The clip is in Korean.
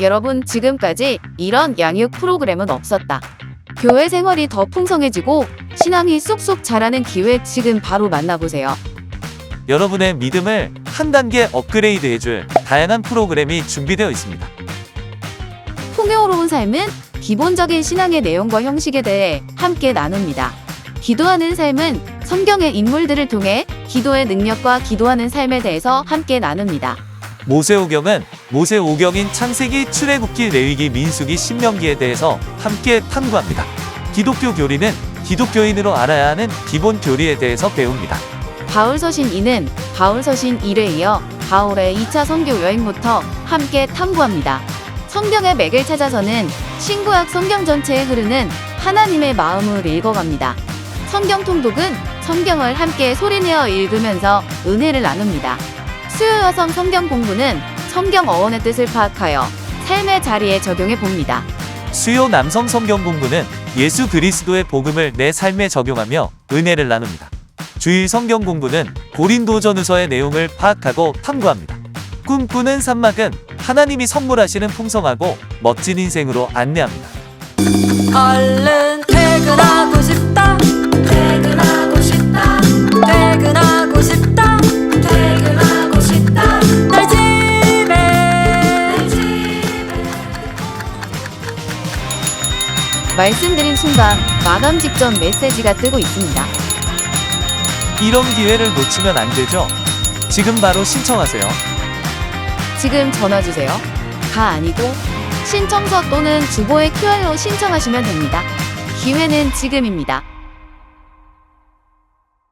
여러분 지금까지 이런 양육 프로그램은 없었다. 교회 생활이 더 풍성해지고 신앙이 쑥쑥 자라는 기회 지금 바로 만나보세요. 여러분의 믿음을 한 단계 업그레이드 해줄 다양한 프로그램이 준비되어 있습니다. 풍요로운 삶은 기본적인 신앙의 내용과 형식에 대해 함께 나눕니다. 기도하는 삶은 성경의 인물들을 통해 기도의 능력과 기도하는 삶에 대해서 함께 나눕니다. 모세오경은 모세 오경인 창세기, 출애굽기, 레위기, 민수기, 신명기에 대해서 함께 탐구합니다. 기독교 교리는 기독교인으로 알아야 하는 기본 교리에 대해서 배웁니다. 바울서신 2는 바울서신 1에 이어 바울의 2차 선교 여행부터 함께 탐구합니다. 성경의 맥을 찾아서는 신구약 성경 전체에 흐르는 하나님의 마음을 읽어갑니다. 성경 통독은 성경을 함께 소리내어 읽으면서 은혜를 나눕니다. 수요 여성 성경 공부는 성경 어원의 뜻을 파악하여 삶의 자리에 적용해 봅니다. 수요 남성 성경 공부는 예수 그리스도의 복음을 내 삶에 적용하며 은혜를 나눕니다. 주일 성경 공부는 고린도전후서의 내용을 파악하고 탐구합니다. 꿈꾸는 산막은 하나님이 선물하시는 풍성하고 멋진 인생으로 안내합니다. 얼른 퇴근하고 싶 말씀드린 순간 마감 직전 메시지가 뜨고 있습니다. 이런 기회를 놓치면 안 되죠? 지금 바로 신청하세요. 지금 전화 주세요. 가 아니고 신청서 또는 주보의 QR로 신청하시면 됩니다. 기회는 지금입니다.